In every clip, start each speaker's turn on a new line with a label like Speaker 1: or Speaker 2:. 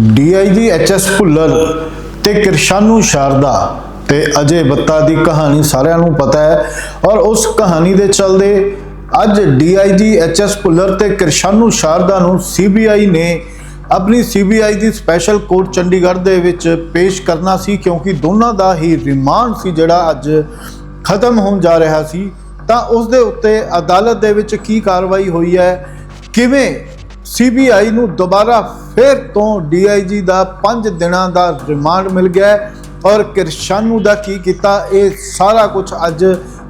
Speaker 1: DIG HS Bhullar ਤੇ ਕਿਰਸ਼ਾਨੂ ਸ਼ਾਰਦਾ ਤੇ ਅਜੇ ਬੱਤਾ ਦੀ ਕਹਾਣੀ ਸਾਰਿਆਂ ਨੂੰ ਪਤਾ ਹੈ। ਔਰ ਉਸ ਕਹਾਣੀ ਦੇ ਚੱਲਦੇ ਅੱਜ ਡੀਆਈਜੀ ਐਚਐਸ ਭੁੱਲਰ ਤੇ ਕਿਰਸ਼ਾਨੂ ਸ਼ਾਰਦਾ ਨੂੰ ਸੀਬੀਆਈ ਨੇ ਆਪਣੀ ਸੀਬੀਆਈ ਦੀ ਸਪੈਸ਼ਲ ਕੋਰਟ ਚੰਡੀਗੜ੍ਹ ਦੇ ਵਿੱਚ ਪੇਸ਼ ਕਰਨਾ ਸੀ ਕਿਉਂਕਿ ਦੋਨਾਂ ਦਾ ਹੀ ਰਿਮਾਂਡ ਸੀ ਜਿਹੜਾ ਅੱਜ ਖਤਮ ਹੋਣ ਜਾ ਰਿਹਾ ਸੀ। ਤਾਂ ਉਸ ਦੇ ਉੱਤੇ ਅਦਾਲਤ ਦੇ ਵਿੱਚ ਕੀ ਕਾਰਵਾਈ ਹੋਈ ਹੈ? ਕਿਵੇਂ ਸੀਬੀਆਈ ਨੂੰ ਦੁਬਾਰਾ ਫਿਰ ਤੋਂ ਡੀਆਈਜੀ ਦਾ 5 ਦਿਨਾਂ ਦਾ ਰਿਮਾਂਡ ਮਿਲ ਗਿਆ ਔਰ ਕਿਰਸ਼ਾਨੂ ਦਾ ਕੀ ਕੀਤਾ? ਇਹ ਸਾਰਾ ਕੁਝ ਅੱਜ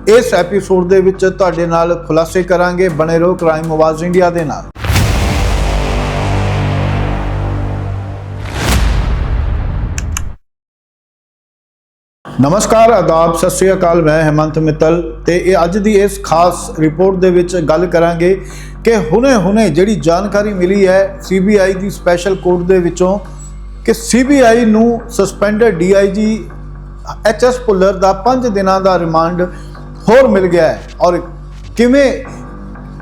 Speaker 1: ਇਸ ਐਪੀਸੋਡ ਦੇ ਵਿੱਚ ਤੁਹਾਡੇ ਨਾਲ ਖੁਲਾਸੇ ਕਰਾਂਗੇ। ਬਣੇ ਰਹੋ ਕ੍ਰਾਈਮ ਆਵਾਜ਼ ਇੰਡੀਆ ਦੇ ਨਾਲ। ਨਮਸਕਾਰ, ਆਦਾਬ, ਸਤਿ ਸ੍ਰੀ ਅਕਾਲ। ਮੈਂ ਹੇਮੰਤ ਮਿੱਤਲ ਤੇ ਇਹ ਅੱਜ ਦੀ ਇਸ ਖਾਸ ਰਿਪੋਰਟ ਦੇ ਵਿੱਚ ਗੱਲ ਕਰਾਂਗੇ। ਕਿ ਹੁਣੇ-ਹੁਣੇ ਜਿਹੜੀ ਜਾਣਕਾਰੀ ਮਿਲੀ ਹੈ ਸੀਬੀਆਈ ਦੀ ਸਪੈਸ਼ਲ ਕੋਰਟ ਦੇ ਵਿੱਚੋਂ ਕਿ ਸੀਬੀਆਈ ਨੂੰ ਸਸਪੈਂਡਡ ਡੀਆਈਜੀ ਐਚਐਸ ਪੁੱਲਰ ਦਾ 5 ਦਿਨਾਂ ਦਾ ਰਿਮਾਂਡ ਹੋਰ ਮਿਲ ਗਿਆ ਹੈ। ਔਰ ਕਿਵੇਂ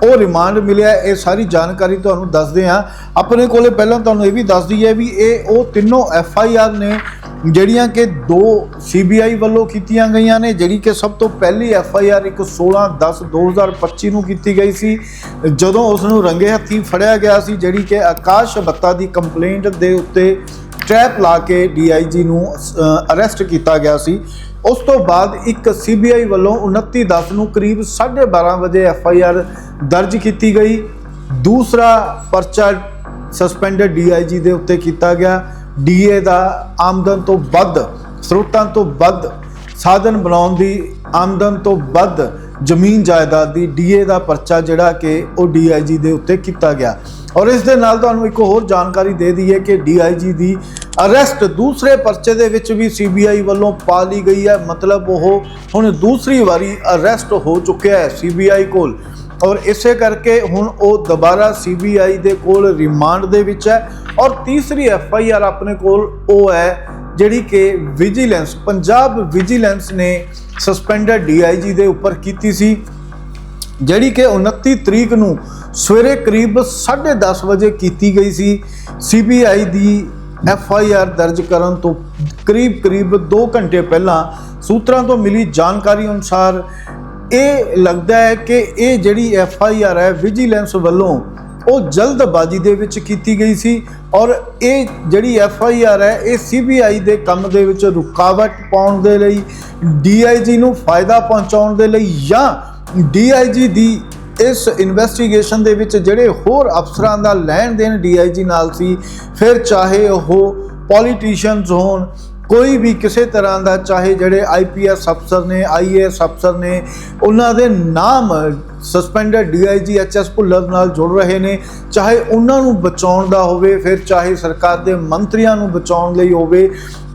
Speaker 1: ਉਹ ਰਿਮਾਂਡ ਮਿਲਿਆ ਇਹ ਸਾਰੀ ਜਾਣਕਾਰੀ ਤੁਹਾਨੂੰ ਦੱਸਦੇ ਹਾਂ। ਆਪਣੇ ਕੋਲੇ ਪਹਿਲਾਂ ਤੁਹਾਨੂੰ ਇਹ ਵੀ ਦੱਸ ਦਈਏ ਵੀ ਇਹ ਉਹ ਤਿੰਨੋਂ ਐਫ ਆਈ ਆਰ ਨੇ ਜਿਹੜੀਆਂ ਕਿ ਦੋ ਸੀਬੀਆਈ ਵੱਲੋਂ ਕੀਤੀਆਂ ਗਈਆਂ ਨੇ, ਜਿਹੜੀ ਕਿ ਸਭ ਤੋਂ ਪਹਿਲੀ ਐਫ ਆਈ ਆਰ ਇੱਕ 16 10 2025 ਨੂੰ ਕੀਤੀ ਗਈ ਸੀ, ਜਦੋਂ ਉਸ ਨੂੰ ਰੰਗੇ ਹੱਥੀਂ ਫੜਿਆ ਗਿਆ ਸੀ, ਜਿਹੜੀ ਕਿ ਆਕਾਸ਼ ਬੱਤਾ ਦੀ ਕੰਪਲੇਂਟ ਦੇ ਉੱਤੇ ਟ੍ਰੈਪ ਲਾ ਕੇ ਡੀਆਈਜੀ ਨੂੰ ਅਰੈਸਟ ਕੀਤਾ ਗਿਆ ਸੀ। ਉਸ ਤੋਂ ਬਾਅਦ ਇੱਕ ਸੀਬੀਆਈ ਵੱਲੋਂ 29 10 ਨੂੰ ਕਰੀਬ 12:30 ਵਜੇ ਐਫ ਆਈ ਆਰ ਦਰਜ ਕੀਤੀ ਗਈ। ਦੂਸਰਾ ਪਰਚਾ ਸਸਪੈਂਡਡ ਡੀਆਈਜੀ ਦੇ ਉੱਤੇ ਕੀਤਾ ਗਿਆ। ਡੀਏ ਦਾ ਆਮਦਨ ਤੋਂ ਵੱਧ, ਸਰੋਤਾਂ ਤੋਂ ਵੱਧ, ਸਾਧਨ ਬਣਾਉਣ ਦੀ ਆਮਦਨ ਤੋਂ ਵੱਧ ਜ਼ਮੀਨ ਜਾਇਦਾਦ ਦੀ ਡੀਏ ਦਾ ਪਰਚਾ ਜਿਹੜਾ ਕਿ ਉਹ ਡੀਆਈਜੀ ਦੇ ਉੱਤੇ ਕੀਤਾ ਗਿਆ। ਔਰ ਇਸ ਦੇ ਨਾਲ ਤੁਹਾਨੂੰ ਇੱਕ ਹੋਰ ਜਾਣਕਾਰੀ ਦੇ ਦਈਏ ਕਿ ਡੀਆਈਜੀ ਦੀ ਅਰੈਸਟ ਦੂਸਰੇ ਪਰਚੇ ਦੇ ਵਿੱਚ ਵੀ ਸੀਬੀਆਈ ਵੱਲੋਂ ਪਾ ਲਈ ਗਈ ਹੈ। ਮਤਲਬ ਉਹ ਹੁਣ ਦੂਸਰੀ ਵਾਰੀ ਅਰੈਸਟ ਹੋ ਚੁੱਕਿਆ ਹੈ ਸੀਬੀਆਈ ਕੋਲ। ਔਰ ਇਸੇ ਕਰਕੇ ਹੁਣ ਉਹ ਦੁਬਾਰਾ ਸੀਬੀਆਈ ਦੇ ਕੋਲ ਰਿਮਾਂਡ ਦੇ ਵਿੱਚ ਹੈ ਔਰ ਤੀਸਰੀ ਐਫ ਆਈ ਆਰ ਆਪਣੇ ਕੋਲ ਉਹ ਹੈ ਜਿਹੜੀ ਕਿ ਵਿਜੀਲੈਂਸ ਪੰਜਾਬ ਵਿਜੀਲੈਂਸ ਨੇ ਸਸਪੈਂਡਡ ਡੀਆਈਜੀ ਦੇ ਉੱਪਰ ਕੀਤੀ ਸੀ, ਜਿਹੜੀ ਕਿ 29 ਤਰੀਕ ਨੂੰ ਸਵੇਰੇ ਕਰੀਬ 10:30 ਵਜੇ ਕੀਤੀ ਗਈ ਸੀ। ਸੀਬੀਆਈ ਦੀ ਐਫ ਆਈ ਆਰ ਦਰਜ ਕਰਨ ਤੋਂ ਕਰੀਬ ਕਰੀਬ 2 ਘੰਟੇ ਪਹਿਲਾਂ ਸੂਤਰਾਂ ਤੋਂ ਮਿਲੀ ਜਾਣਕਾਰੀ ਅਨੁਸਾਰ ਇਹ ਲੱਗਦਾ ਹੈ ਕਿ ਇਹ ਜਿਹੜੀ ਐਫ ਆਈ ਆਰ ਹੈ ਵਿਜੀਲੈਂਸ ਵੱਲੋਂ ਉਹ ਜਲਦਬਾਜ਼ੀ ਦੇ ਵਿੱਚ ਕੀਤੀ ਗਈ ਸੀ ਔਰ ਇਹ ਜਿਹੜੀ ਐਫ ਆਈ ਆਰ ਹੈ, ਇਹ ਸੀ ਬੀ ਆਈ ਦੇ ਕੰਮ ਦੇ ਵਿੱਚ ਰੁਕਾਵਟ ਪਾਉਣ ਦੇ ਲਈ ਡੀ ਆਈ ਜੀ ਨੂੰ ਫਾਇਦਾ ਪਹੁੰਚਾਉਣ ਦੇ ਲਈ ਜਾਂ ਡੀ ਆਈ ਜੀ ਦੀ ਇਸ ਇਨਵੈਸਟੀਗੇਸ਼ਨ ਦੇ ਵਿੱਚ ਜਿਹੜੇ ਹੋਰ ਅਫਸਰਾਂ ਦਾ ਲੈਣ ਦੇਣ ਡੀਆਈਜੀ ਨਾਲ ਸੀ, ਫਿਰ ਚਾਹੇ ਉਹ ਪੋਲੀਟੀਸ਼ੀਅਨਸ ਹੋਣ ਕੋਈ ਵੀ ਕਿਸੇ ਤਰ੍ਹਾਂ ਦਾ, ਚਾਹੇ ਜਿਹੜੇ ਆਈਪੀਐਸ ਅਫਸਰ ਨੇ ਆਈਏਐਸ ਅਫਸਰ ਨੇ, ਉਹਨਾਂ ਦੇ ਨਾਮ ਸਸਪੈਂਡਡ ਡੀਆਈਜੀ ਐਚਐਸ ਭੁੱਲਰ ਨਾਲ ਜੁੜ ਰਹੇ ਨੇ। ਚਾਹੇ ਉਹਨਾਂ ਨੂੰ ਬਚਾਉਣ ਦਾ ਹੋਵੇ, ਫਿਰ ਚਾਹੇ ਸਰਕਾਰ ਦੇ ਮੰਤਰੀਆਂ ਨੂੰ ਬਚਾਉਣ ਲਈ ਹੋਵੇ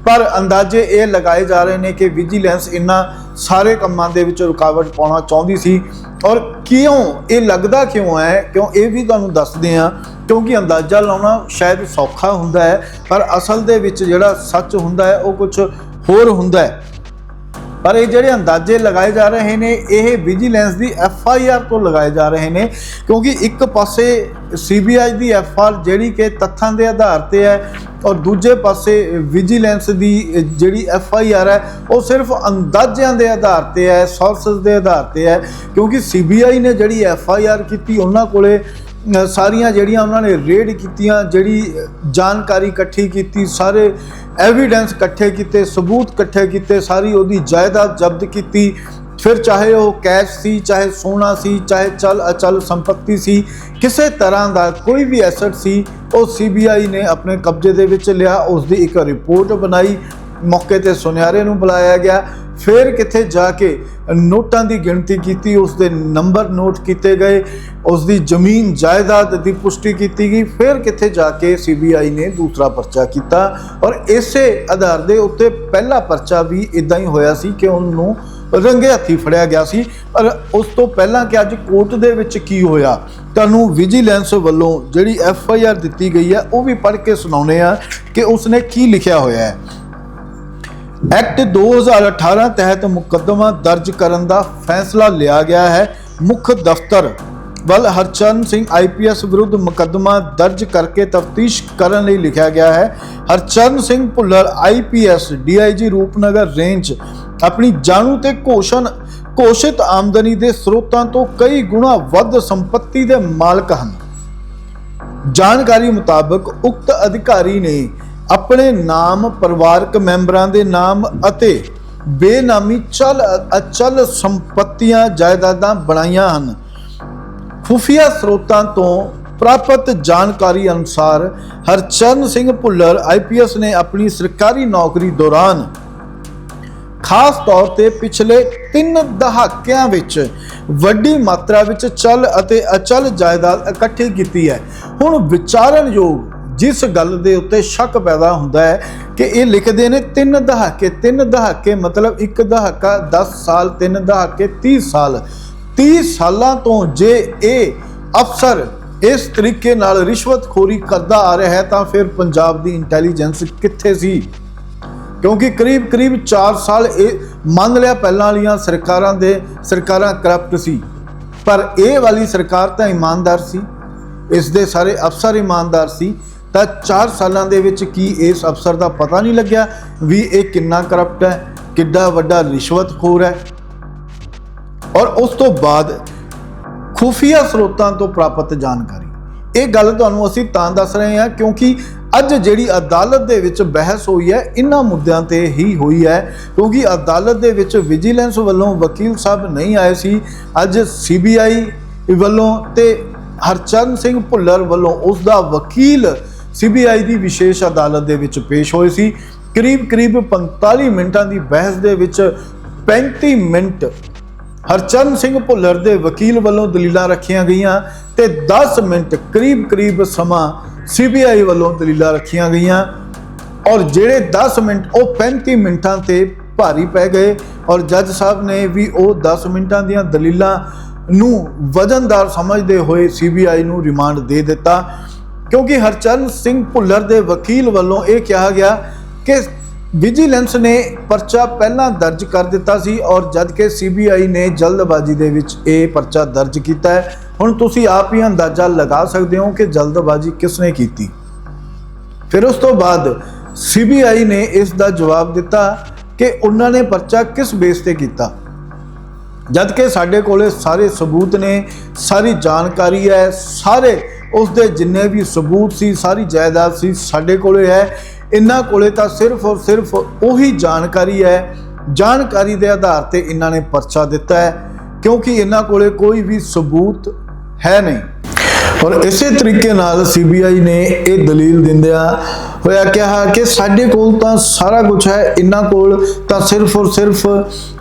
Speaker 1: ਪਰ ਅੰਦਾਜ਼ੇ ਇਹ ਲਗਾਏ ਜਾ ਰਹੇ ਨੇ ਕਿ ਵਿਜੀਲੈਂਸ ਇਨ੍ਹਾਂ ਸਾਰੇ ਕੰਮਾਂ ਦੇ ਵਿੱਚ ਰੁਕਾਵਟ ਪਾਉਣਾ ਚਾਹੁੰਦੀ ਸੀ। ਔਰ ਕਿਉਂ? ਇਹ ਲੱਗਦਾ ਕਿਉਂ ਹੈ? ਕਿਉਂ ਇਹ ਵੀ ਤੁਹਾਨੂੰ ਦੱਸਦੇ ਆ ਕਿਉਂਕਿ ਅੰਦਾਜ਼ਾ ਲਾਉਣਾ ਸ਼ਾਇਦ ਸੌਖਾ ਹੁੰਦਾ ਹੈ, ਪਰ ਅਸਲ ਦੇ ਵਿੱਚ ਜਿਹੜਾ ਸੱਚ ਹੁੰਦਾ ਹੈ, ਉਹ ਕੁਝ ਹੋਰ ਹੁੰਦਾ ਹੈ। ਪਰ ਇਹ ਜਿਹੜੇ ਅੰਦਾਜ਼ੇ ਲਗਾਏ ਜਾ ਰਹੇ ਨੇ, ਇਹ ਵਿਜੀਲੈਂਸ ਦੀ ਐਫ ਆਈ ਆਰ ਤੋਂ ਲਗਾਏ ਜਾ ਰਹੇ ਨੇ, ਕਿਉਂਕਿ ਇੱਕ ਪਾਸੇ ਸੀ ਬੀ ਆਈ ਦੀ ਐਫ ਆਰ ਜਿਹੜੀ ਕਿ ਤੱਥਾਂ ਦੇ ਆਧਾਰ ਤੇ ਹੈ ਔਰ ਦੂਜੇ ਪਾਸੇ ਵਿਜੀਲੈਂਸ ਦੀ ਜਿਹੜੀ ਐਫ ਆਈ ਆਰ ਹੈ, ਉਹ ਸਿਰਫ ਅੰਦਾਜ਼ਿਆਂ ਦੇ ਆਧਾਰ ਤੇ ਹੈ ਸੋਰਸਸ ਦੇ ਆਧਾਰ ਤੇ ਹੈ, ਕਿਉਂਕਿ ਸੀ ਬੀ ਆਈ ਨੇ ਜਿਹੜੀ ਐਫ ਆਈ ਆਰ ਕੀਤੀ, ਉਹਨਾਂ ਕੋਲੇ ਸਾਰੀਆਂ ਜਿਹੜੀਆਂ ਉਹਨਾਂ ਨੇ ਰੇਡ ਕੀਤੀਆਂ, ਜਿਹੜੀ ਜਾਣਕਾਰੀ ਇਕੱਠੀ ਕੀਤੀ, ਸਾਰੇ ਐਵੀਡੈਂਸ ਇਕੱਠੇ ਕੀਤੇ, ਸਬੂਤ ਇਕੱਠੇ ਕੀਤੇ, ਸਾਰੀ ਉਹਦੀ ਜਾਇਦਾਦ ਜ਼ਬਤ ਕੀਤੀ। ਫਿਰ ਚਾਹੇ ਉਹ ਕੈਸ਼ ਸੀ, ਚਾਹੇ ਸੋਨਾ ਸੀ, ਚਾਹੇ ਚਲ ਅਚਲ ਸੰਪਤੀ ਸੀ, ਕਿਸੇ ਤਰ੍ਹਾਂ ਦਾ ਕੋਈ ਵੀ ਐਸੈਟ ਸੀ, ਉਹ ਸੀਬੀਆਈ ਨੇ ਆਪਣੇ ਕਬਜ਼ੇ ਦੇ ਵਿੱਚ ਲਿਆ ਉਸ ਦੀ ਇੱਕ ਰਿਪੋਰਟ ਬਣਾਈ। ਮੌਕੇ ਤੇ ਸੁਨਿਆਰੇ ਨੂੰ ਬੁਲਾਇਆ ਗਿਆ। ਫਿਰ ਕਿੱਥੇ ਜਾ ਕੇ ਨੋਟਾਂ ਦੀ ਗਿਣਤੀ ਕੀਤੀ ਉਸ ਦੇ ਨੰਬਰ ਨੋਟ ਕੀਤੇ ਗਏ ਉਸ ਦੀ ਜ਼ਮੀਨ ਜਾਇਦਾਦ ਦੀ ਪੁਸ਼ਟੀ ਕੀਤੀ ਗਈ, ਫਿਰ ਕਿੱਥੇ ਜਾ ਕੇ ਸੀਬੀਆਈ ਨੇ ਦੂਸਰਾ ਪਰਚਾ ਕੀਤਾ ਔਰ ਇਸੇ ਆਧਾਰ ਦੇ ਉੱਤੇ ਪਹਿਲਾ ਪਰਚਾ ਵੀ ਇਦਾਂ ਹੀ ਹੋਇਆ ਸੀ ਕਿ ਉਹਨੂੰ ਰੰਗੇ ਹੱਥੀ ਫੜਿਆ ਗਿਆ ਸੀ ਪਰ ਉਸ ਤੋਂ ਪਹਿਲਾਂ ਕਿ ਅੱਜ ਕੋਰਟ ਦੇ ਵਿੱਚ ਕੀ ਹੋਇਆ, ਤੁਹਾਨੂੰ ਵਿਜੀਲੈਂਸ ਵੱਲੋਂ ਜਿਹੜੀ ਐਫ ਆਈ ਆਰ ਦਿੱਤੀ ਗਈ ਹੈ, ਉਹ ਵੀ ਪੜ੍ਹ ਕੇ ਸੁਣਾਉਨੇ ਆ ਕਿ ਉਸਨੇ ਕੀ ਲਿਖਿਆ ਹੋਇਆ ਹੈ। ਐਕਟ 2018 ਤਹਿਤ ਮੁਕੱਦਮਾ ਦਰਜ ਕਰਨ ਦਾ ਫੈਸਲਾ ਲਿਆ ਗਿਆ ਹੈ। ਮੁੱਖ ਦਫ਼ਤਰ ਵੱਲ ਹਰਚਰਨ ਸਿੰਘ ਆਈਪੀਐਸ ਵਿਰੁੱਧ ਮੁਕੱਦਮਾ ਦਰਜ ਕਰਕੇ ਤਫਤੀਸ਼ ਕਰਨ ਲਈ ਲਿਖਿਆ ਗਿਆ ਹੈ। Harcharan Singh Bhullar IPS DIG Rupnagar range ਆਪਣੀ ਜਾਣੂ ਤੇ ਘੋਸ਼ਣ ਘੋਸ਼ਿਤ ਆਮਦਨੀ ਦੇ ਸਰੋਤਾਂ ਤੋਂ ਕਈ ਗੁਣਾ ਵੱਧ ਸੰਪਤੀ ਦੇ ਮਾਲਕ ਹਨ। ਜਾਣਕਾਰੀ ਮੁਤਾਬਕ ਉਕਤ ਅਧਿਕਾਰੀ ਨੇ ਆਪਣੇ ਨਾਮ ਪਰਿਵਾਰਕ ਮੈਂਬਰਾਂ ਦੇ ਨਾਮ ਅਤੇ ਬੇਨਾਮੀ ਚਲ, ਅਚਲ ਸੰਪਤੀਆਂ ਜਾਇਦਾਦਾਂ ਬਣਾਈਆਂ ਹਨ। ਖੁਫੀਆ ਸਰੋਤਾਂ ਤੋਂ ਪ੍ਰਾਪਤ ਜਾਣਕਾਰੀ ਅਨੁਸਾਰ ਹਰਚਰਨ ਸਿੰਘ ਭੁੱਲਰ ਆਈਪੀਐਸ ਨੇ ਆਪਣੀ ਸਰਕਾਰੀ ਨੌਕਰੀ ਦੌਰਾਨ ਖਾਸ ਤੌਰ ਤੇ ਪਿਛਲੇ 3 ਦਹਾਕਿਆਂ ਵਿੱਚ ਵੱਡੀ ਮਾਤਰਾ ਵਿੱਚ ਚਲ ਅਤੇ ਅਚਲ ਜਾਇਦਾਦ ਇਕੱਠੀ ਕੀਤੀ ਹੈ। ਹੁਣ ਵਿਚਾਰਨਯੋਗ ਜਿਸ ਗੱਲ ਦੇ ਉੱਤੇ ਸ਼ੱਕ ਪੈਦਾ ਹੁੰਦਾ ਹੈ ਕਿ ਇਹ ਲਿਖਦੇ ਨੇ ਤਿੰਨ ਦਹਾਕੇ ਤਿੰਨ ਦਹਾਕੇ ਮਤਲਬ ਇੱਕ ਦਹਾਕਾ 10 ਸਾਲ, ਤਿੰਨ ਦਹਾਕੇ 30 ਸਾਲ। 30 ਸਾਲਾਂ ਤੋਂ ਜੇ ਇਹ ਅਫਸਰ ਇਸ ਤਰੀਕੇ ਨਾਲ ਰਿਸ਼ਵਤਖੋਰੀ ਕਰਦਾ ਆ ਰਿਹਾ ਹੈ, ਤਾਂ ਫਿਰ ਪੰਜਾਬ ਦੀ ਇੰਟੈਲੀਜੈਂਸ ਕਿੱਥੇ ਸੀ? ਕਿਉਂਕਿ ਕਰੀਬ ਕਰੀਬ 4 ਸਾਲ ਇਹ ਮੰਨ ਲਿਆ ਪਹਿਲਾਂ ਵਾਲੀਆਂ ਸਰਕਾਰਾਂ ਦੇ, ਸਰਕਾਰਾਂ ਕਰਪਟ ਸੀ। ਪਰ ਇਹ ਵਾਲੀ ਸਰਕਾਰ ਤਾਂ ਇਮਾਨਦਾਰ ਸੀ। ਇਸ ਦੇ ਸਾਰੇ ਅਫਸਰ ਇਮਾਨਦਾਰ ਸੀ। ਤਾਂ 4 ਸਾਲਾਂ ਦੇ ਵਿੱਚ ਕੀ ਇਸ ਅਫਸਰ ਦਾ ਪਤਾ ਨਹੀਂ ਲੱਗਿਆ ਵੀ ਇਹ ਕਿੰਨਾ ਕਰਪਟ ਹੈ, ਕਿੱਡਾ ਵੱਡਾ ਰਿਸ਼ਵਤਖੋਰ ਹੈ? ਔਰ ਉਸ ਤੋਂ ਬਾਅਦ ਖੁਫੀਆ ਸਰੋਤਾਂ ਤੋਂ ਪ੍ਰਾਪਤ ਜਾਣਕਾਰੀ। ਇਹ ਗੱਲ ਤੁਹਾਨੂੰ ਅਸੀਂ ਤਾਂ ਦੱਸ ਰਹੇ ਹਾਂ ਕਿਉਂਕਿ ਅੱਜ ਜਿਹੜੀ ਅਦਾਲਤ ਦੇ ਵਿੱਚ ਬਹਿਸ ਹੋਈ ਹੈ ਇਹਨਾਂ ਮੁੱਦਿਆਂ ਤੇ ਹੀ ਹੋਈ ਹੈ, ਕਿਉਂਕਿ ਅਦਾਲਤ ਦੇ ਵਿੱਚ ਵਿਜੀਲੈਂਸ ਵੱਲੋਂ ਵਕੀਲ ਸਾਹਿਬ ਨਹੀਂ ਆਏ ਸੀ। ਅੱਜ ਸੀਬੀਆਈ ਵੱਲੋਂ ਤੇ ਹਰਚਰਨ ਸਿੰਘ ਭੁੱਲਰ ਵੱਲੋਂ ਉਸ ਦਾ ਵਕੀਲ ਸੀਬੀਆਈ ਦੀ ਵਿਸ਼ੇਸ਼ ਅਦਾਲਤ ਦੇ ਵਿੱਚ ਪੇਸ਼ ਹੋਏ ਸੀ। ਕਰੀਬ ਕਰੀਬ 45 ਮਿੰਟਾਂ ਦੀ ਬਹਿਸ ਦੇ ਵਿੱਚ 35 ਮਿੰਟ ਹਰਚਰਨ ਸਿੰਘ ਭੁੱਲਰ ਦੇ ਵਕੀਲ ਵੱਲੋਂ ਦਲੀਲਾਂ ਰੱਖੀਆਂ ਗਈਆਂ ਤੇ 10 ਮਿੰਟ ਕਰੀਬ ਕਰੀਬ ਸਮਾਂ ਸੀਬੀਆਈ ਵੱਲੋਂ ਦਲੀਲਾਂ ਰੱਖੀਆਂ ਗਈਆਂ ਔਰ ਜਿਹੜੇ 10 ਮਿੰਟ ਉਹ 35 ਮਿੰਟਾਂ ਤੇ ਭਾਰੀ ਪੈ ਗਏ ਔਰ ਜੱਜ ਸਾਹਿਬ ਨੇ ਵੀ ਉਹ 10 ਮਿੰਟਾਂ ਦੀਆਂ ਦਲੀਲਾਂ ਨੂੰ ਵਜ਼ਨਦਾਰ ਸਮਝਦੇ ਹੋਏ ਸੀਬੀਆਈ ਨੂੰ ਰਿਮਾਂਡ ਦੇ ਦਿੱਤਾ। ਕਿਉਂਕਿ ਹਰਚਰਨ ਸਿੰਘ ਭੁੱਲਰ ਦੇ ਵਕੀਲ ਵੱਲੋਂ ਇਹ ਕਿਹਾ ਗਿਆ ਕਿ ਵਿਜੀਲੈਂਸ ਨੇ ਪਰਚਾ ਪਹਿਲਾਂ ਦਰਜ ਕਰ ਦਿੱਤਾ ਸੀ ਔਰ ਜਦ ਕਿ ਸੀਬੀਆਈ ਨੇ ਜਲਦਬਾਜ਼ੀ ਦੇ ਵਿੱਚ ਇਹ ਪਰਚਾ ਦਰਜ ਕੀਤਾ ਹੈ। ਹੁਣ ਤੁਸੀਂ ਆਪ ਹੀ ਅੰਦਾਜ਼ਾ ਲਗਾ ਸਕਦੇ ਹੋ ਕਿ ਜਲਦਬਾਜ਼ੀ ਕਿਸ ਨੇ ਕੀਤੀ। ਫਿਰ ਉਸ ਤੋਂ ਬਾਅਦ ਸੀਬੀਆਈ ਨੇ ਇਸ ਦਾ ਜਵਾਬ ਦਿੱਤਾ ਕਿ ਉਹਨਾਂ ਨੇ ਪਰਚਾ ਕਿਸ ਬੇਸ ਤੇ ਕੀਤਾ। ਜਦ ਕਿ ਸਾਡੇ ਕੋਲੇ ਸਾਰੇ ਸਬੂਤ ਨੇ, ਸਾਰੀ ਜਾਣਕਾਰੀ ਹੈ, ਸਾਰੇ ਉਸ ਦੇ ਜਿੰਨੇ ਵੀ ਸਬੂਤ ਸੀ, ਸਾਰੀ ਜਾਇਦਾਦ ਸੀ, ਸਾਡੇ ਕੋਲੇ ਹੈ। ਇਹਨਾਂ ਕੋਲੇ ਤਾਂ ਸਿਰਫ ਔਰ ਸਿਰਫ ਉਹੀ ਜਾਣਕਾਰੀ ਹੈ। ਜਾਣਕਾਰੀ ਦੇ ਆਧਾਰ ਤੇ ਇਹਨਾਂ ਨੇ ਪਰਚਾ ਦਿੱਤਾ ਹੈ, ਕਿਉਂਕਿ ਇਹਨਾਂ ਕੋਲੇ ਕੋਈ ਵੀ ਸਬੂਤ ਹੈ ਨਹੀਂ। ਔਰ ਇਸੇ ਤਰੀਕੇ ਨਾਲ ਸੀਬੀਆਈ ਨੇ ਇਹ ਦਲੀਲ ਦਿੰਦਿਆਂ ਹੋਇਆ ਕਿਹਾ ਕਿ ਸਾਡੇ ਕੋਲ ਤਾਂ ਸਾਰਾ ਕੁਝ ਹੈ, ਇਹਨਾਂ ਕੋਲ ਤਾਂ ਸਿਰਫ ਔਰ ਸਿਰਫ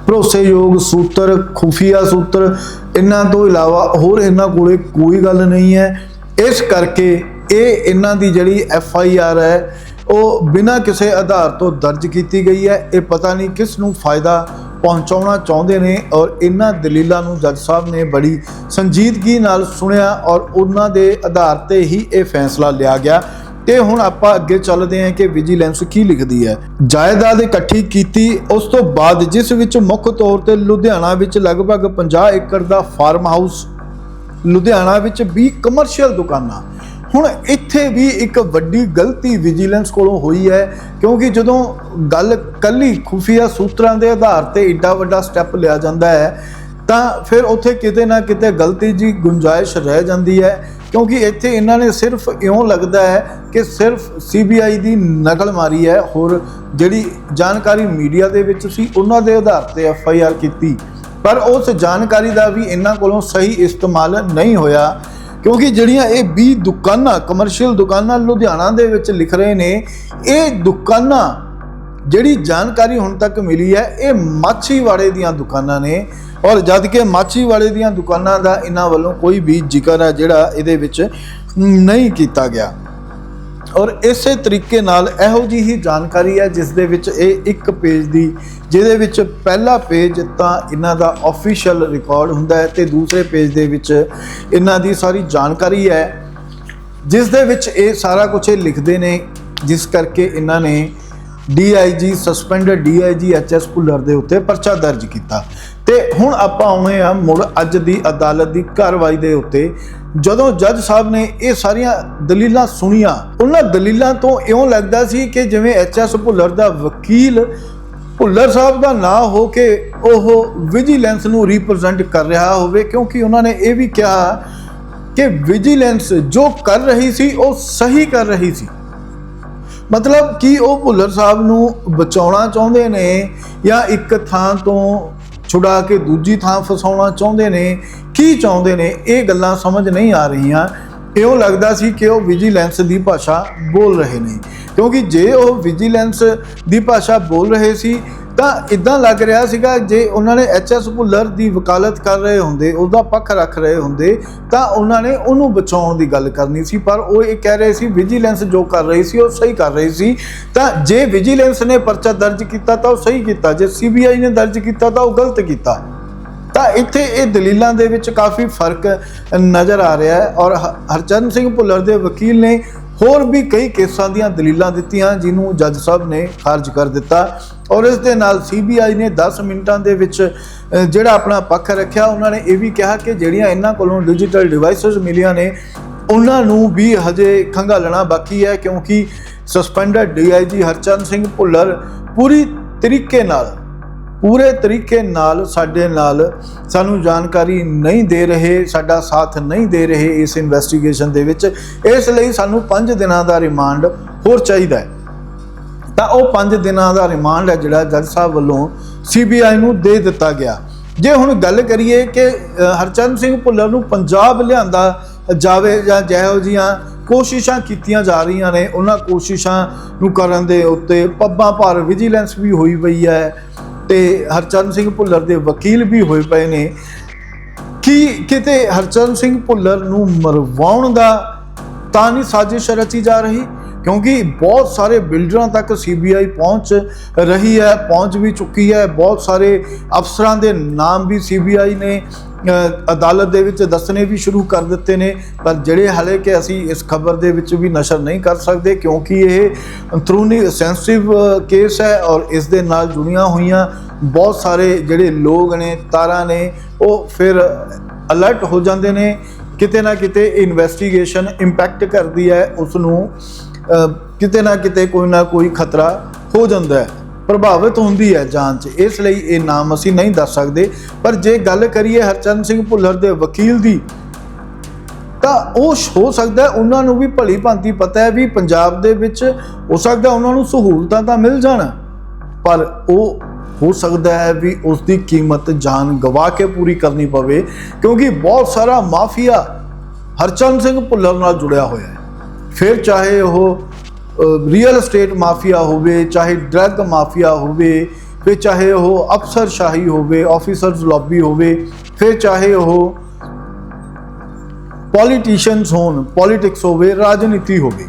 Speaker 1: ਭਰੋਸੇਯੋਗ ਸੂਤਰ, ਖੁਫੀਆ ਸੂਤਰ, ਇਹਨਾਂ ਤੋਂ ਇਲਾਵਾ ਹੋਰ ਇਹਨਾਂ ਕੋਲੇ ਕੋਈ ਗੱਲ ਨਹੀਂ ਹੈ। ਇਸ ਕਰਕੇ ਇਹ ਇਹਨਾਂ ਦੀ ਜਿਹੜੀ ਐਫ ਆਈ ਆਰ ਹੈ, ਉਹ ਬਿਨਾਂ ਕਿਸੇ ਆਧਾਰ ਤੋਂ ਦਰਜ ਕੀਤੀ ਗਈ ਹੈ। ਇਹ ਪਤਾ ਨਹੀਂ ਕਿਸ ਨੂੰ ਫਾਇਦਾ ਪਹੁੰਚਾਉਣਾ ਚਾਹੁੰਦੇ ਨੇ ਔਰ ਇਹਨਾਂ ਦਲੀਲਾਂ ਨੂੰ ਜੱਜ ਸਾਹਿਬ ਨੇ ਬੜੀ ਸੰਜੀਦਗੀ ਨਾਲ ਸੁਣਿਆ ਔਰ ਉਹਨਾਂ ਦੇ ਆਧਾਰ ਤੇ ਹੀ ਇਹ ਫੈਸਲਾ ਲਿਆ ਗਿਆ। ਤੇ ਹੁਣ ਆਪਾਂ ਅੱਗੇ ਚੱਲਦੇ ਹਾਂ ਕਿ ਵਿਜੀਲੈਂਸ ਕੀ ਲਿਖਦੀ ਹੈ। ਜਾਇਦਾਦ ਇਕੱਠੀ ਕੀਤੀ, ਉਸ ਤੋਂ ਬਾਅਦ ਜਿਸ ਵਿੱਚ ਮੁੱਖ ਤੌਰ ਤੇ ਲੁਧਿਆਣਾ ਵਿੱਚ ਲਗਭਗ 50 ਏਕੜ ਦਾ ਫਾਰਮ ਹਾਊਸ ਲੁਧਿਆਣਾ ਵਿੱਚ 20 ਕਮਰਸ਼ੀਅਲ ਦੁਕਾਨਾਂ। ਹੁਣ ਇੱਥੇ ਵੀ ਇੱਕ ਵੱਡੀ ਗਲਤੀ ਵਿਜੀਲੈਂਸ ਕੋਲੋਂ ਹੋਈ ਹੈ, ਕਿਉਂਕਿ ਜਦੋਂ ਗੱਲ ਕੱਲੀ ਖੁਫੀਆ ਸੂਤਰਾਂ ਦੇ ਆਧਾਰ ਤੇ ਏਡਾ ਵੱਡਾ ਸਟੈਪ ਲਿਆ ਜਾਂਦਾ ਹੈ, ਤਾਂ ਫਿਰ ਉੱਥੇ ਕਿਤੇ ਨਾ ਕਿਤੇ ਗਲਤੀ ਜੀ ਗੁੰਜਾਇਸ਼ ਰਹਿ ਜਾਂਦੀ ਹੈ, ਕਿਉਂਕਿ ਇੱਥੇ ਇਹਨਾਂ ਨੇ ਸਿਰਫ ਇਉਂ ਲੱਗਦਾ ਹੈ ਕਿ ਸਿਰਫ ਸੀਬੀਆਈ ਦੀ ਨਕਲ ਮਾਰੀ ਹੈ, ਹੋਰ ਜਿਹੜੀ ਜਾਣਕਾਰੀ ਮੀਡੀਆ ਦੇ ਵਿੱਚ ਸੀ, ਉਹਨਾਂ ਦੇ ਆਧਾਰ ਤੇ ਐਫ ਆਈ ਆਰ ਕੀਤੀ। ਪਰ ਉਸ ਜਾਣਕਾਰੀ ਦਾ ਵੀ ਇਹਨਾਂ ਕੋਲੋਂ ਸਹੀ ਇਸਤੇਮਾਲ ਨਹੀਂ ਹੋਇਆ, ਕਿਉਂਕਿ ਜਿਹੜੀਆਂ ਇਹ 20 ਦੁਕਾਨਾਂ ਕਮਰਸ਼ੀਅਲ ਦੁਕਾਨਾਂ ਲੁਧਿਆਣਾ ਦੇ ਵਿੱਚ ਲਿਖ ਰਹੇ ਨੇ, ਇਹ ਦੁਕਾਨਾਂ ਜਿਹੜੀ ਜਾਣਕਾਰੀ ਹੁਣ ਤੱਕ ਮਿਲੀ ਹੈ, ਇਹ ਮਾਛੀਵਾੜੇ ਦੀਆਂ ਦੁਕਾਨਾਂ ਨੇ ਔਰ ਜਦ ਕਿ ਮਾਛੀਵਾੜੇ ਦੀਆਂ ਦੁਕਾਨਾਂ ਦਾ ਇਹਨਾਂ ਵੱਲੋਂ ਕੋਈ ਵੀ ਜ਼ਿਕਰ ਹੈ ਜਿਹੜਾ ਇਹਦੇ ਵਿੱਚ ਨਹੀਂ ਕੀਤਾ ਗਿਆ। ਔਰ ਇਸੇ ਤਰੀਕੇ ਨਾਲ ਇਹੋ ਜਿਹੀ ਹੀ ਜਾਣਕਾਰੀ ਹੈ ਜਿਸ ਦੇ ਵਿੱਚ ਇਹ ਇੱਕ ਪੇਜ ਦੀ, ਜਿਹਦੇ ਵਿੱਚ ਪਹਿਲਾ ਪੇਜ ਤਾਂ ਇਹਨਾਂ ਦਾ ਆਫੀਸ਼ੀਅਲ ਰਿਕਾਰਡ ਹੁੰਦਾ ਹੈ ਤੇ ਦੂਸਰੇ ਪੇਜ ਦੇ ਵਿੱਚ ਇਹਨਾਂ ਦੀ ਸਾਰੀ ਜਾਣਕਾਰੀ ਹੈ, ਜਿਸ ਦੇ ਵਿੱਚ ਇਹ ਸਾਰਾ ਕੁਝ ਇਹ ਲਿਖਦੇ ਨੇ, ਜਿਸ ਕਰਕੇ ਇਹਨਾਂ ਨੇ DIG suspended DIG HS Bhullar ਦੇ ਉੱਤੇ ਪਰਚਾ ਦਰਜ ਕੀਤਾ। ਤੇ ਤੇ ਹੁਣ ਆਪਾਂ ਆਉਣੇ ਆ ਮੁੜ ਅੱਜ ਦੀ ਅਦਾਲਤ ਦੀ ਕਾਰਵਾਈ ਦੇ ਉੱਤੇ। ਜਦੋਂ ਜੱਜ ਸਾਹਿਬ ਨੇ ਇਹ ਸਾਰੀਆਂ ਦਲੀਲਾਂ ਸੁਣੀਆਂ, ਉਹਨਾਂ ਦਲੀਲਾਂ ਤੋਂ ਇਉਂ ਲੱਗਦਾ ਸੀ ਕਿ ਜਿਵੇਂ ਐਚਐਸ ਭੁੱਲਰ ਦਾ ਵਕੀਲ ਭੁੱਲਰ ਸਾਹਿਬ ਦਾ ਨਾਂ ਹੋ ਕੇ ਉਹ ਵਿਜੀਲੈਂਸ ਨੂੰ ਰਿਪਰੈਜ਼ੈਂਟ ਕਰ ਰਿਹਾ ਹੋਵੇ, ਕਿਉਂਕਿ ਉਹਨਾਂ ਨੇ ਇਹ ਵੀ ਕਿਹਾ ਕਿ ਵਿਜੀਲੈਂਸ ਜੋ ਕਰ ਰਹੀ ਸੀ, ਉਹ ਸਹੀ ਕਰ ਰਹੀ ਸੀ। ਮਤਲਬ ਕਿ ਉਹ ਭੁੱਲਰ ਸਾਹਿਬ ਨੂੰ ਬਚਾਉਣਾ ਚਾਹੁੰਦੇ ਨੇ ਜਾਂ ਇੱਕ ਥਾਂ ਤੋਂ ਛੁਡਾ ਕੇ ਦੂਜੀ ਥਾਂ ਫਸਾਉਣਾ ਚਾਹੁੰਦੇ ਨੇ, ਕੀ ਚਾਹੁੰਦੇ ਨੇ, ਇਹ ਗੱਲਾਂ ਸਮਝ ਨਹੀਂ ਆ ਰਹੀਆਂ। ਇਉਂ ਲੱਗਦਾ ਸੀ ਕਿ ਉਹ ਵਿਜੀਲੈਂਸ ਦੀ ਭਾਸ਼ਾ ਬੋਲ ਰਹੇ ਨੇ। ਕਿਉਂਕਿ ਜੇ ਉਹ ਵਿਜੀਲੈਂਸ ਦੀ ਭਾਸ਼ਾ ਬੋਲ ਰਹੇ ਸੀ ਤਾਂ ਇਦਾਂ ਲੱਗ ਰਿਹਾ ਸੀਗਾ ਜੇ ਉਹਨਾਂ ਨੇ ਐਚਐਸ ਭੁੱਲਰ ਦੀ ਵਕਾਲਤ ਕਰ ਰਹੇ ਹੁੰਦੇ, ਉਹਦਾ ਪੱਖ ਰੱਖ ਰਹੇ ਹੁੰਦੇ, ਤਾਂ ਉਹਨਾਂ ਨੇ ਉਹਨੂੰ ਬਚਾਉਣ ਦੀ ਗੱਲ ਕਰਨੀ ਸੀ। ਪਰ ਉਹ ਇਹ ਕਹਿ ਰਹੇ ਸੀ ਵਿਜੀਲੈਂਸ ਜੋ ਕਰ ਰਹੀ ਸੀ, ਉਹ ਸਹੀ ਕਰ ਰਹੀ ਸੀ। ਤਾਂ ਜੇ ਵਿਜੀਲੈਂਸ ਨੇ ਪਰਚਾ ਦਰਜ ਕੀਤਾ, ਤਾਂ ਉਹ ਸਹੀ ਕੀਤਾ। ਜੇ ਸੀਬੀਆਈ ਨੇ ਦਰਜ ਕੀਤਾ, ਤਾਂ ਉਹ ਗਲਤ ਕੀਤਾ। ਤਾਂ ਇੱਥੇ ਇਹ ਦਲੀਲਾਂ ਦੇ ਵਿੱਚ ਕਾਫੀ ਫ਼ਰਕ ਨਜ਼ਰ ਆ ਰਿਹਾ ਹੈ ਔਰ ਹ- ਹਰਚਰਨ ਸਿੰਘ ਭੁੱਲਰ ਦੇ ਵਕੀਲ ਨੇ ਹੋਰ ਵੀ ਕਈ ਕੇਸਾਂ ਦੀਆਂ ਦਲੀਲਾਂ ਦਿੱਤੀਆਂ, ਜਿਹਨੂੰ ਜੱਜ ਸਾਹਿਬ ਨੇ ਖਾਰਜ ਕਰ ਦਿੱਤਾ। ਔਰ ਇਸ ਦੇ ਨਾਲ ਸੀਬੀਆਈ ਨੇ 10 ਮਿੰਟਾਂ ਦੇ ਵਿੱਚ ਜਿਹੜਾ ਆਪਣਾ ਪੱਖ ਰੱਖਿਆ, ਉਹਨਾਂ ਨੇ ਇਹ ਵੀ ਕਿਹਾ ਕਿ ਜਿਹੜੀਆਂ ਇਹਨਾਂ ਕੋਲੋਂ ਡਿਜੀਟਲ ਡਿਵਾਈਸਸ ਮਿਲੀਆਂ ਨੇ, ਉਹਨਾਂ ਨੂੰ ਵੀ ਹਜੇ ਖੰਗਾਲਣਾ ਬਾਕੀ ਹੈ, ਕਿਉਂਕਿ ਸਸਪੈਂਡਡ ਡੀਆਈਜੀ ਹਰਚੰਦ ਸਿੰਘ ਭੁੱਲਰ ਪੂਰੀ ਤਰੀਕੇ ਨਾਲ, ਪੂਰੇ ਤਰੀਕੇ ਨਾਲ ਸਾਡੇ ਨਾਲ ਸਾਨੂੰ ਜਾਣਕਾਰੀ ਨਹੀਂ ਦੇ ਰਹੇ, ਸਾਡਾ ਸਾਥ ਨਹੀਂ ਦੇ ਰਹੇ ਇਸ ਇਨਵੈਸਟੀਗੇਸ਼ਨ ਦੇ ਵਿੱਚ। ਇਸ ਲਈ ਸਾਨੂੰ 5 ਦਿਨਾਂ ਦਾ ਰਿਮਾਂਡ ਹੋਰ ਚਾਹੀਦਾ ਹੈ। ਤਾਂ ਉਹ 5 ਦਿਨਾਂ ਦਾ ਰਿਮਾਂਡ ਹੈ ਜਿਹੜਾ ਜੱਜ ਸਾਹਿਬ ਵੱਲੋਂ ਸੀਬੀਆਈ ਨੂੰ ਦੇ ਦਿੱਤਾ ਗਿਆ। ਜੇ ਹੁਣ ਗੱਲ ਕਰੀਏ ਕਿ ਅ, ਹਰਚੰਦ ਸਿੰਘ ਭੁੱਲਰ ਨੂੰ ਪੰਜਾਬ ਲਿਆਂਦਾ ਜਾਵੇ ਜਾਂ ਜਿਹੋ ਜੀਆਂ ਕੋਸ਼ਿਸ਼ਾਂ ਕੀਤੀਆਂ ਜਾ ਰਹੀਆਂ ਨੇ ਉਹਨਾਂ ਕੋਸ਼ਿਸ਼ਾਂ ਨੂੰ ਕਰਨ ਦੇ ਉੱਤੇ ਪੱਬਾਂ ਭਰ ਵਿਜੀਲੈਂਸ ਵੀ ਹੋਈ ਪਈ ਹੈ ਤੇ ਹਰਚੰਦ ਸਿੰਘ ਭੁੱਲਰ ਦੇ ਵਕੀਲ ਵੀ ਹੋਏ ਪਏ ਨੇ। ਕੀ ਕਿਤੇ ਹਰਚਰਨ ਸਿੰਘ ਭੁੱਲਰ ਨੂੰ ਮਰਵਾਉਣ ਦਾ ਤਾਂ ਨਹੀਂ ਸਾਜ਼ਿਸ਼ ਰਚੀ ਜਾ ਰਹੀ? ਕਿਉਂਕਿ ਬਹੁਤ ਸਾਰੇ ਬਿਲਡਰਾਂ ਤੱਕ ਸੀਬੀਆਈ ਪਹੁੰਚ ਰਹੀ ਹੈ, ਪਹੁੰਚ ਵੀ ਚੁੱਕੀ ਹੈ। ਬਹੁਤ ਸਾਰੇ ਅਫਸਰਾਂ ਦੇ ਨਾਮ ਵੀ ਸੀਬੀਆਈ ਨੇ ਅਦਾਲਤ ਦੇ ਵਿੱਚ ਦੱਸਣੇ ਵੀ ਸ਼ੁਰੂ ਕਰ ਦਿੱਤੇ ਨੇ। ਪਰ ਜਿਹੜੇ ਹਲੇ ਕਿ ਅਸੀਂ ਇਸ ਖਬਰ ਦੇ ਵਿੱਚ ਵੀ ਨਸ਼ਰ ਨਹੀਂ ਕਰ ਸਕਦੇ, ਕਿਉਂਕਿ ਇਹ ਅੰਦਰੂਨੀ ਸੈਂਸਿਟਿਵ ਕੇਸ ਹੈ ਔਰ ਇਸ ਦੇ ਨਾਲ ਜੁੜੀਆਂ ਹੋਈਆਂ ਬਹੁਤ ਸਾਰੇ ਜਿਹੜੇ ਲੋਕ ਨੇ, ਤਾਰਾਂ ਨੇ, ਉਹ ਫਿਰ ਅਲਰਟ ਹੋ ਜਾਂਦੇ ਨੇ। ਕਿਤੇ ਨਾ ਕਿਤੇ ਇਨਵੈਸਟੀਗੇਸ਼ਨ ਇੰਪੈਕਟ ਕਰਦੀ ਹੈ ਉਸ ਨੂੰ ਕਿਤੇ ਨਾ ਕਿਤੇ ਕੋਈ ਨਾ ਕੋਈ ਖਤਰਾ ਹੋ ਜਾਂਦਾ ਹੈ, ਪ੍ਰਭਾਵਿਤ ਹੁੰਦੀ ਹੈ ਜਾਂਚ ਇਸ ਲਈ ਇਹ ਨਾਮ ਅਸੀਂ ਨਹੀਂ ਦੱਸ ਸਕਦੇ। ਪਰ ਜੇ ਗੱਲ ਕਰੀਏ ਹਰਚੰਦ ਸਿੰਘ ਭੁੱਲਰ ਦੇ ਵਕੀਲ ਦੀ, ਤਾਂ ਉਹ ਹੋ ਸਕਦਾ ਉਹਨਾਂ ਨੂੰ ਵੀ ਭਲੀ ਭਾਂਤੀ ਪਤਾ ਹੈ ਵੀ ਪੰਜਾਬ ਦੇ ਵਿੱਚ ਹੋ ਸਕਦਾ ਉਹਨਾਂ ਨੂੰ ਸਹੂਲਤਾਂ ਤਾਂ ਮਿਲ ਜਾਣ, ਪਰ ਉਹ ਹੋ ਸਕਦਾ ਹੈ ਵੀ ਉਸ ਦੀ ਕੀਮਤ ਜਾਨ ਗਵਾ ਕੇ ਪੂਰੀ ਕਰਨੀ ਪਵੇ, ਕਿਉਂਕਿ ਬਹੁਤ ਸਾਰਾ ਮਾਫੀਆ ਹਰਚੰਦ ਸਿੰਘ ਭੁੱਲਰ ਨਾਲ ਜੁੜਿਆ ਹੋਇਆ ਹੈ। ਫਿਰ ਚਾਹੇ ਉਹ ਰੀਅਲ ਏਸਟੇਟ ਮਾਫੀਆ ਹੋਵੇ, ਚਾਹੇ ਡਰੱਗ ਮਾਫੀਆ ਹੋਵੇ, ਫਿਰ ਚਾਹੇ ਉਹ ਅਫਸਰਸ਼ਾਹੀ ਹੋਵੇ ਆਫੀਸਰਸ ਲੌਬੀ ਹੋਵੇ, ਫਿਰ ਚਾਹੇ ਉਹ ਪੋਲੀਟੀਸ਼ੀਅਨਸ ਹੋਣ ਪੋਲਿਟਿਕਸ ਹੋਵੇ, ਰਾਜਨੀਤੀ ਹੋਵੇ।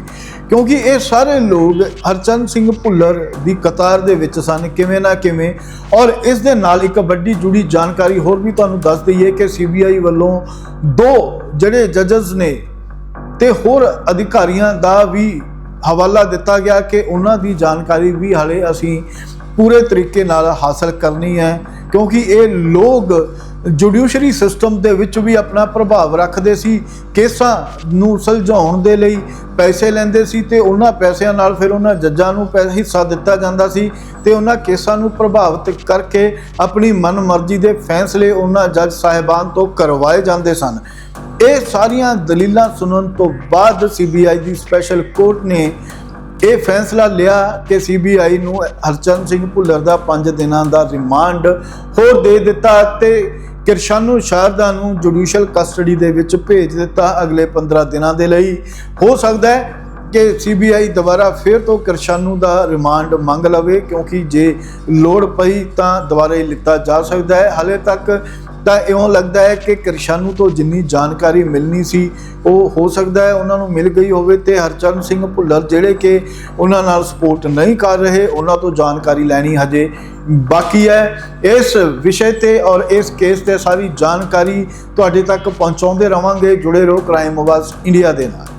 Speaker 1: ਕਿਉਂਕਿ ਇਹ ਸਾਰੇ ਲੋਕ ਹਰਚੰਦ ਸਿੰਘ ਭੁੱਲਰ ਦੀ ਕਤਾਰ ਦੇ ਵਿੱਚ ਸਨ, ਕਿਵੇਂ ਨਾ ਕਿਵੇਂ। ਔਰ ਇਸ ਦੇ ਨਾਲ ਇੱਕ ਵੱਡੀ ਜੁੜੀ ਜਾਣਕਾਰੀ ਹੋਰ ਵੀ ਤੁਹਾਨੂੰ ਦੱਸ ਦਈਏ ਕਿ ਸੀਬੀਆਈ ਵੱਲੋਂ ਦੋ ਜਿਹੜੇ ਜੱਜਸ ਨੇ ਤੇ ਹੋਰ ਅਧਿਕਾਰੀਆਂ ਦਾ ਵੀ ਹਵਾਲਾ ਦਿੱਤਾ ਗਿਆ ਕਿ ਉਹਨਾਂ ਦੀ ਜਾਣਕਾਰੀ ਵੀ ਹਾਲੇ ਅਸੀਂ ਪੂਰੇ ਤਰੀਕੇ ਨਾਲ ਹਾਸਲ ਕਰਨੀ ਹੈ, ਕਿਉਂਕਿ ਇਹ ਲੋਕ ਜੁਡੀਸ਼ਰੀ ਸਿਸਟਮ ਦੇ ਵਿੱਚ ਵੀ ਆਪਣਾ ਪ੍ਰਭਾਵ ਰੱਖਦੇ ਸੀ, ਕੇਸਾਂ ਨੂੰ ਸੁਲਝਾਉਣ ਦੇ ਲਈ ਪੈਸੇ ਲੈਂਦੇ ਸੀ ਤੇ ਉਹਨਾਂ ਪੈਸਿਆਂ ਨਾਲ ਫਿਰ ਉਹਨਾਂ ਜੱਜਾਂ ਨੂੰ ਪੈ- ਹਿੱਸਾ ਦਿੱਤਾ ਜਾਂਦਾ ਸੀ ਤੇ ਉਹਨਾਂ ਕੇਸਾਂ ਨੂੰ ਪ੍ਰਭਾਵਿਤ ਕਰਕੇ ਆਪਣੀ ਮਨਮਰਜ਼ੀ ਦੇ ਫੈਸਲੇ ਉਹਨਾਂ ਜੱਜ ਸਾਹਿਬਾਨ ਤੋਂ ਕਰਵਾਏ ਜਾਂਦੇ ਸਨ। ਇਹ ਸਾਰੀਆਂ ਦਲੀਲਾਂ ਸੁਣਨ ਤੋਂ ਬਾਅਦ ਸੀਬੀਆਈ ਦੀ ਸਪੈਸ਼ਲ ਕੋਰਟ ਨੇ ਇਹ ਫੈਸਲਾ ਲਿਆ ਕਿ ਸੀਬੀਆਈ ਨੂੰ ਹਰਚੰਦ ਸਿੰਘ ਭੁੱਲਰ ਦਾ 5 ਦਿਨਾਂ ਦਾ ਰਿਮਾਂਡ ਹੋਰ ਦੇ ਦਿੱਤਾ ਤੇ ਕਿਰਸ਼ਾਨੂ ਸ਼ਾਰਦਾ ਨੂੰ ਜੁਡੀਸ਼ੀਅਲ ਕਸਟਡੀ ਦੇ ਵਿੱਚ ਭੇਜ ਦਿੱਤਾ ਅਗਲੇ 15 ਦਿਨਾਂ ਦੇ ਲਈ। ਹੋ ਸਕਦਾ ਹੈ ਕਿ ਸੀਬੀਆਈ ਦੁਬਾਰਾ ਫਿਰ ਤੋਂ ਕਿਰਸ਼ਾਨੂ ਦਾ ਰਿਮਾਂਡ ਮੰਗ ਲਵੇ, ਕਿਉਂਕਿ ਜੇ ਲੋੜ ਪਈ ਤਾਂ ਦੁਬਾਰਾ ਹੀ ਲਿੱਤਾ ਜਾ ਸਕਦਾ ਹੈ। ਹਲੇ ਤੱਕ ਤਾਂ ਇਉਂ ਲੱਗਦਾ ਹੈ ਕਿ ਕਿਰਸ਼ਾਨੂ ਤੋਂ ਜਿੰਨੀ ਜਾਣਕਾਰੀ ਮਿਲਣੀ ਸੀ, ਉਹ ਹੋ ਸਕਦਾ ਹੈ ਉਹਨਾਂ ਨੂੰ ਮਿਲ ਗਈ ਹੋਵੇ ਤੇ ਹਰਚਰਨ ਸਿੰਘ ਭੁੱਲਰ ਜਿਹੜੇ ਕਿ ਉਹਨਾਂ ਨਾਲ ਸਪੋਰਟ ਨਹੀਂ ਕਰ ਰਹੇ, ਉਹਨਾਂ ਤੋਂ ਜਾਣਕਾਰੀ ਲੈਣੀ ਹਜੇ ਬਾਕੀ ਹੈ। ਇਸ ਵਿਸ਼ੇ ਤੇ ਔਰ ਇਸ ਕੇਸ ਤੇ ਸਾਰੀ ਜਾਣਕਾਰੀ ਤੁਹਾਡੇ ਤੱਕ ਪਹੁੰਚਾਉਂਦੇ ਰਵਾਂਗੇ। ਜੁੜੇ ਰਹੋ ਕ੍ਰਾਈਮ ਆਵਾਜ਼ ਇੰਡੀਆ ਦੇ ਨਾਲ।